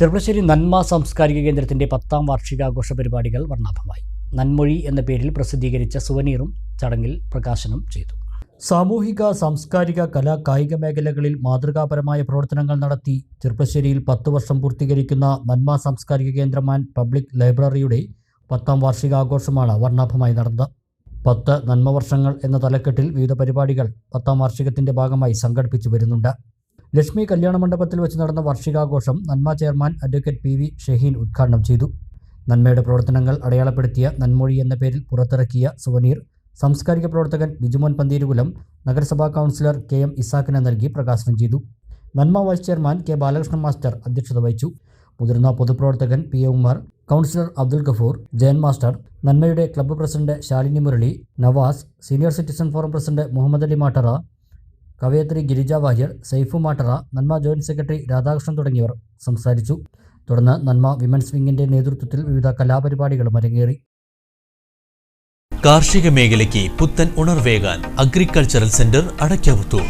ചെറുപ്പശ്ശേരി നന്മ സാംസ്കാരിക കേന്ദ്രത്തിന്റെ പത്താം വാർഷികാഘോഷ പരിപാടികൾ വർണാഭമായി. നന്മൊഴി എന്ന പേരിൽ പ്രസിദ്ധീകരിച്ച സുവനീറും ചടങ്ങിൽ പ്രകാശനം ചെയ്തു. സാമൂഹിക സാംസ്കാരിക കലാ കായിക മേഖലകളിൽ മാതൃകാപരമായ പ്രവർത്തനങ്ങൾ നടത്തി ചെറുപ്പശ്ശേരിയിൽ പത്ത് വർഷം പൂർത്തീകരിക്കുന്ന നന്മ സാംസ്കാരിക കേന്ദ്രം ആൻഡ് പബ്ലിക് ലൈബ്രറിയുടെ പത്താം വാർഷികാഘോഷമാണ് വർണാഭമായി നടന്നത്. പത്ത് നന്മ വർഷങ്ങൾ എന്ന തലക്കെട്ടിൽ വിവിധ പരിപാടികൾ പത്താം വാർഷികത്തിന്റെ ഭാഗമായി സംഘടിപ്പിച്ചു വരുന്നുണ്ട്. ലക്ഷ്മി കല്യാണ മണ്ഡപത്തിൽ വെച്ച് നടന്ന വാർഷികാഘോഷം Nanma chairman advocate P V Shaheen ഉദ്ഘാടനം ചെയ്തു. നന്മയുടെ പ്രവർത്തനങ്ങൾ അടയാളപ്പെടുത്തിയ നന്മൊഴി എന്ന പേരിൽ പുറത്തിറക്കിയ സുവനീർ സാംസ്കാരിക പ്രവർത്തകൻ ബിജുമോൻ പന്തീരുകുലം നഗരസഭാ കൗൺസിലർ കെ എം ഇസാഖിന് നൽകി പ്രകാശനം ചെയ്തു. Nanma vice chairman K Balakrishnan master അധ്യക്ഷത വഹിച്ചു. മുതിർന്ന പൊതുപ്രവർത്തകൻ P A Ummer councillor Abdul Gafoor Jayan master നന്മയുടെ club president Shalini Murali Navas senior citizen forum president Muhammad Ali Mattara കവയത്രി Girija Warrier Saifu Mattara Nanma joint secretary Radhakrishnan തുടങ്ങിയവർ സംസാരിച്ചു. തുടർന്ന് നന്മ വിമൻസ് വിങ്ങിന്റെ നേതൃത്വത്തിൽ വിവിധ കലാപരിപാടികളും അരങ്ങേറി. കാർഷിക മേഖലയ്ക്ക് പുത്തൻ ഉണർവേകാൻ അഗ്രികൾച്ചറൽ സെന്റർ അടയ്ക്കാവുത്തൂർ